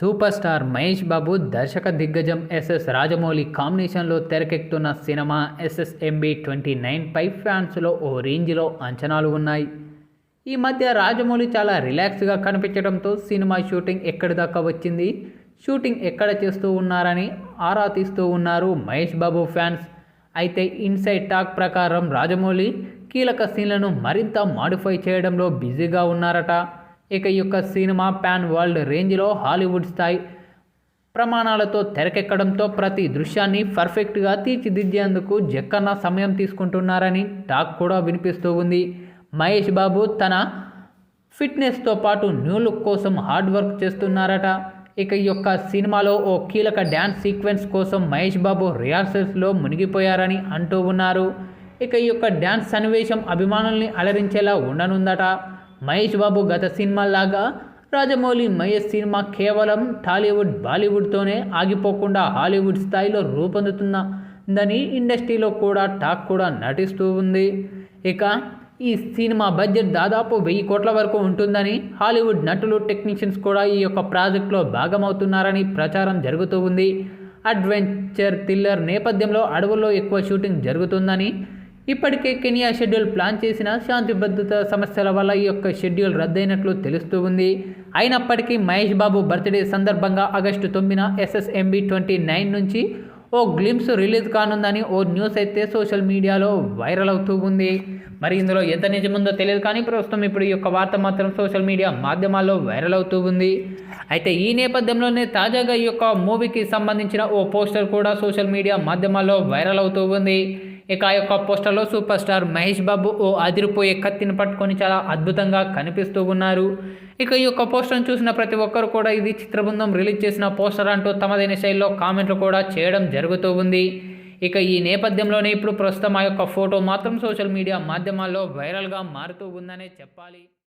Super star Mahesh బాబు దర్శక దిగ్గజం SS Rajamouli కాంబినేషన్లో తెరకెక్కుతున్న సినిమా ఎస్ఎస్ఎంబి ట్వంటీ నైన్పై ఫ్యాన్స్లో ఓ రేంజ్లో అంచనాలు ఉన్నాయి. ఈ మధ్య రాజమౌళి చాలా రిలాక్స్గా కనిపించడంతో సినిమా షూటింగ్ ఎక్కడి దాకా వచ్చింది? షూటింగ్ ఎక్కడ చేస్తూ ఉన్నారని ఆరా తీస్తూ ఉన్నారు మహేష్ బాబు ఫ్యాన్స్. అయితే ఇన్సైడ్ టాక్ ప్రకారం రాజమౌళి కీలక సీన్లను మరింత మాడిఫై చేయడంలో బిజీగా ఉన్నారట. ఇక ఈ యొక్క సినిమా ప్యాన్ వరల్డ్ రేంజ్లో హాలీవుడ్ స్థాయి ప్రమాణాలతో తెరకెక్కడంతో ప్రతి దృశ్యాన్ని పర్ఫెక్ట్గా తీర్చిదిద్దేందుకు జక్కన్న సమయం తీసుకుంటున్నారని టాక్ కూడా వినిపిస్తూ ఉంది. మహేష్ బాబు తన ఫిట్నెస్తో పాటు న్యూ లుక్ కోసం హార్డ్ వర్క్ చేస్తున్నారట. ఇక ఈ యొక్క సినిమాలో ఓ కీలక డ్యాన్స్ సీక్వెన్స్ కోసం మహేష్ బాబు రిహార్సల్స్లో మునిగిపోయారని అంటూ ఉన్నారు. ఇక ఈ యొక్క డ్యాన్స్ సన్నివేశం అభిమానుల్ని అలరించేలా ఉండనుందట. మహేష్ బాబు గత సినిమాలాగా రాజమౌళి మహేష్ సినిమా కేవలం టాలీవుడ్ బాలీవుడ్తోనే ఆగిపోకుండా హాలీవుడ్ స్థాయిలో రూపొందుతుందని ఇండస్ట్రీలో కూడా టాక్ కూడా నటిస్తూ ఉంది. ఇక ఈ సినిమా బడ్జెట్ దాదాపు వెయ్యి కోట్ల వరకు ఉంటుందని హాలీవుడ్ నటులు టెక్నీషియన్స్ కూడా ఈ యొక్క ప్రాజెక్టులో భాగమవుతున్నారని ప్రచారం జరుగుతూ ఉంది. అడ్వెంచర్ థ్రిల్లర్ నేపథ్యంలో అడవుల్లో ఎక్కువ షూటింగ్ జరుగుతుందని ఇప్పటికే కెనియా షెడ్యూల్ ప్లాన్ చేసిన శాంతి భద్రత సమస్యల వల్ల ఈ యొక్క షెడ్యూల్ రద్దయినట్లు తెలుస్తూ ఉంది. అయినప్పటికీ మహేష్ బాబు బర్త్డే సందర్భంగా ఆగస్టు తొమ్మిదిన ఎస్ఎస్ఎంబి ట్వంటీ నైన్ నుంచి ఓ గ్లిమ్స్ రిలీజ్ కానుందని ఓ న్యూస్ అయితే సోషల్ మీడియాలో వైరల్ అవుతూ ఉంది. మరి ఇందులో ఎంత నిజముందో తెలియదు కానీ ప్రస్తుతం ఇప్పుడు ఈ యొక్క వార్త మాత్రం సోషల్ మీడియా మాధ్యమాల్లో వైరల్ అవుతూ ఉంది. అయితే ఈ నేపథ్యంలోనే తాజాగా ఈ యొక్క మూవీకి సంబంధించిన ఓ పోస్టర్ కూడా సోషల్ మీడియా మాధ్యమాల్లో వైరల్ అవుతూ ఉంది. ఇక ఆ యొక్క పోస్టర్లో సూపర్ స్టార్ మహేష్ బాబు ఓ అదిరిపోయే కత్తిని పట్టుకొని చాలా అద్భుతంగా కనిపిస్తూ ఉన్నారు. ఇక ఈ యొక్క పోస్టర్ను చూసిన ప్రతి ఒక్కరు కూడా ఇది చిత్రబృందం రిలీజ్ చేసిన పోస్టర్ అంటూ తమదైన శైలిలో కామెంట్లు కూడా చేయడం జరుగుతూ ఉంది. ఇక ఈ నేపథ్యంలోనే ఇప్పుడు ప్రస్తుతం ఆ యొక్క ఫోటో మాత్రం సోషల్ మీడియా మాధ్యమాల్లో వైరల్గా మారుతూ ఉందనే చెప్పాలి.